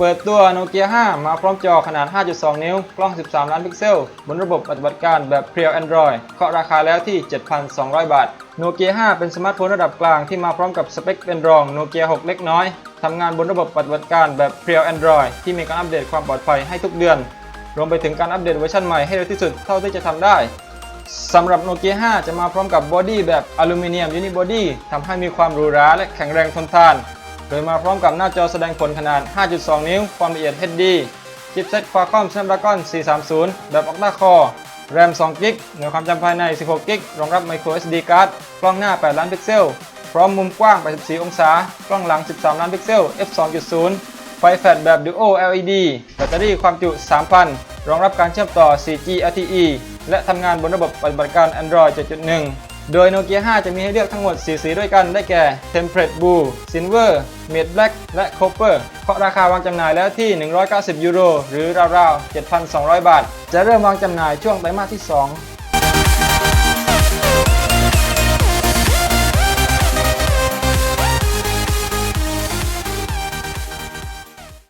เปิดตัว Nokia 5 มาพร้อมจอขนาด 5.2 นิ้ว กล้อง 13 ล้านพิกเซล บนระบบปฏิบัติการแบบ Pure Android เคาะราคาแล้วที่ 7,200 บาท Nokia 5 เป็นสมาร์ทโฟนระดับกลางที่มาพร้อมกับสเปคเป็นรอง Nokia 6 เล็กน้อย ทำงานบนระบบปฏิบัติการแบบ Pure Android ที่มีการอัปเดตความปลอดภัยให้ทุกเดือน รวมไปถึงการอัปเดตเวอร์ชันใหม่ให้เร็วที่สุดเท่าที่จะทำได้สำหรับ Nokia 5จะมาพร้อมกับบอดี้แบบอลูมิเนียมยูนิบอดี้ทำให้มีความหรูหราและแข็งแรงทนทาน โดมาพร้อมกับหน้าจอแสดงผลขนาด 5.2 นิ้ว ความละเอียด HD ชิปเซ็ต Qualcomm Snapdragon 430 แบบ Octa Core RAM 2 g b หน่วยความจำภายใน 16 g b รองรับ Micro SD card กล้องหน้า 8 ล้านพิกเซล พร้อมมุมกว้าง 84 องศา กล้องหลัง 13 ล้านพิกเซล f 2.0 ไฟแฟลชแบบ Duo LED แบตเตอรี่ความจุ 3,000 รองรับการเชื่อมต่อ 4G LTE และทำงานบนระบบปฏิบัติการ Android 7.1 โดย Nokia 5 จะมีให้เลือกทั้งหมด 4 สีด้วยกัน ได้แก่ Temperate Blue Silver Matte Black และ Copper เคาะราคาวางจำหน่ายแล้วที่ 190 ยูโร หรือราวๆ 7,200 บาท จะเริ่มวางจำหน่ายช่วงไตรมาสที่ 2